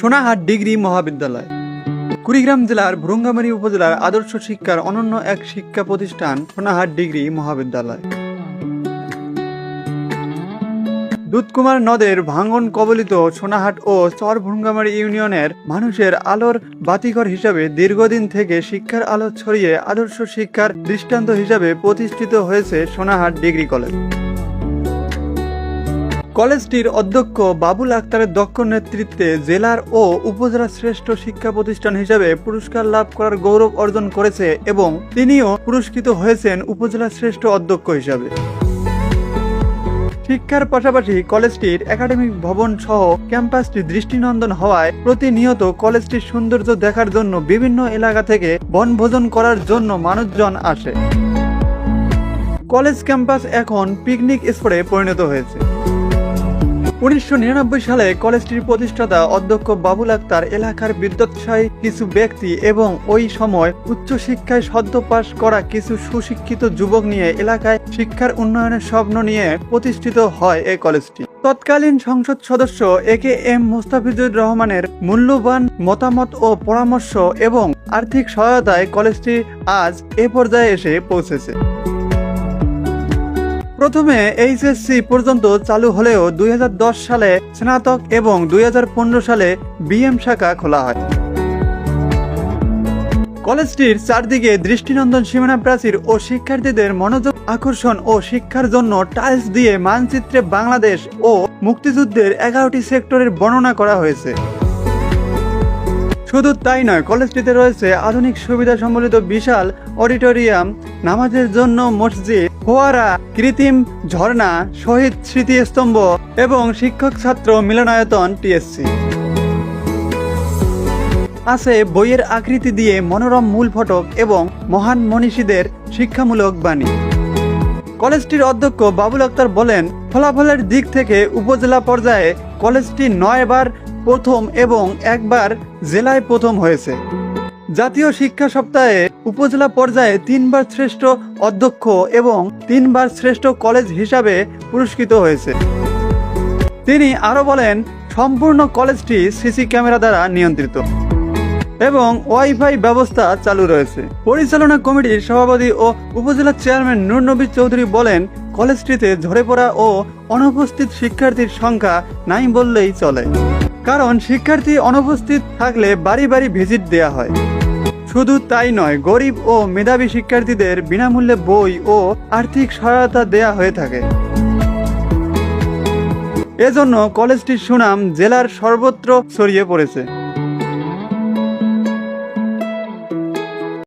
Sonahat degree মহাবিদ্যালয়। কুড়িগ্রাম জেলার ভ্রুঙ্গামারী উপজেলার আদর্শ শিক্ষার অনন্য এক শিক্ষা প্রতিষ্ঠান সোনাহাট ডিগ্রি মহাবিদ্যালয়। দুধকুমার নদের ভাঙন কবলিত সোনাহাট ও চর ভ্রুঙ্গামারী ইউনিয়নের মানুষের আলোর বাতিঘর হিসাবে দীর্ঘদিন থেকে শিক্ষার আলো ছড়িয়ে আদর্শ শিক্ষার দৃষ্টান্ত হিসাবে প্রতিষ্ঠিত হয়েছে সোনাহাট ডিগ্রি কলেজ। কলেজটির অধ্যক্ষ বাবুল আক্তারের দক্ষ নেতৃত্বে জেলার ও উপজেলার শ্রেষ্ঠ শিক্ষা প্রতিষ্ঠান হিসেবে পুরস্কার লাভ করার গৌরব অর্জন করেছে এবং তিনিও পুরস্কৃত হয়েছেন উপজেলার শ্রেষ্ঠ অধ্যক্ষ হিসাবে। শিক্ষার পাশাপাশি কলেজটির একাডেমিক ভবন সহ ক্যাম্পাসটি দৃষ্টিনন্দন হওয়ায় প্রতিনিয়ত কলেজটির সৌন্দর্য দেখার জন্য বিভিন্ন এলাকা থেকে বনভোজন করার জন্য মানুষজন আসে। কলেজ ক্যাম্পাস এখন পিকনিক স্পটে পরিণত হয়েছে। উনিশশো নিরানব্বই সালে কলেজটির প্রতিষ্ঠাতা অধ্যক্ষ বাবুল আক্তার এলাকার বিদ্যুৎসাহী কিছু ব্যক্তি এবং ওই সময় উচ্চশিক্ষায় সদ্য পাশ করা কিছু সুশিক্ষিত যুবক নিয়ে এলাকায় শিক্ষার উন্নয়নের স্বপ্ন নিয়ে প্রতিষ্ঠিত হয় এই কলেজটি। তৎকালীন সংসদ সদস্য এ কে এম মুস্তাফিজুর রহমানের মূল্যবান মতামত ও পরামর্শ এবং আর্থিক সহায়তায় কলেজটি আজ এ পর্যায়ে এসে পৌঁছেছে। প্রথমে এইচএসসি পর্যন্ত চালু হলেও দুই হাজার দশ সালে স্নাতক এবং দুই হাজার পনেরো সালে বিএম শাখা খোলা হয়। কলেজটির চারদিকে দৃষ্টিনন্দন সীমানা প্রাচীর ও শিক্ষার্থীদের মনোযোগ, আকর্ষণ ও শিক্ষার জন্য টাইলস দিয়ে মানচিত্রে বাংলাদেশ ও মুক্তিযুদ্ধের এগারোটি সেক্টরের বর্ণনা করা হয়েছে। শুধু তাই নয়, কলেজটিতে রয়েছে আধুনিক সুবিধা সম্বলিত বিশাল অডিটোরিয়াম, নামাজের জন্য মসজিদ ফোয়ারা, কৃত্রিম ঝর্ণা, শহীদ স্মৃতিস্তম্ভ এবং শিক্ষক ছাত্র মিলনায়তন টিএসসি। আছে বইয়ের আকৃতি দিয়ে মনোরম মূল ফটক এবং মহান মনীষীদের শিক্ষামূলক বাণী। কলেজটির অধ্যক্ষ বাবুল আক্তার বলেন, ফলাফলের দিক থেকে উপজেলা পর্যায়ে কলেজটি নয়বার প্রথম এবং একবার জেলায় প্রথম হয়েছে। জাতীয় শিক্ষা সপ্তাহে উপজেলা পর্যায়ে তিনবার শ্রেষ্ঠ অধ্যক্ষ এবং তিনবার শ্রেষ্ঠ কলেজ হিসাবে পুরস্কৃত হয়েছে। তিনি আরও বলেন, সম্পূর্ণ কলেজটি সিসি ক্যামেরা দ্বারা নিয়ন্ত্রিত এবং ওয়াইফাই ব্যবস্থা চালু রয়েছে। পরিচালনা কমিটির সভাপতি ও উপজেলা চেয়ারম্যান নূর নবী চৌধুরী বলেন, কলেজটিতে ঝরে পড়া ও অনুপস্থিত শিক্ষার্থীর সংখ্যা নাই বললেই চলে। কারণ শিক্ষার্থী অনুপস্থিত থাকলে বাড়ি বাড়ি ভিজিট দেয়া হয়। শুধু তাই নয়, গরিব ও মেধাবী শিক্ষার্থীদের বিনামূল্যে বই ও আর্থিক সহায়তা দেয়া হয়ে থাকে। এজন্য কলেজটির সুনাম জেলার সর্বত্র ছড়িয়ে পড়েছে।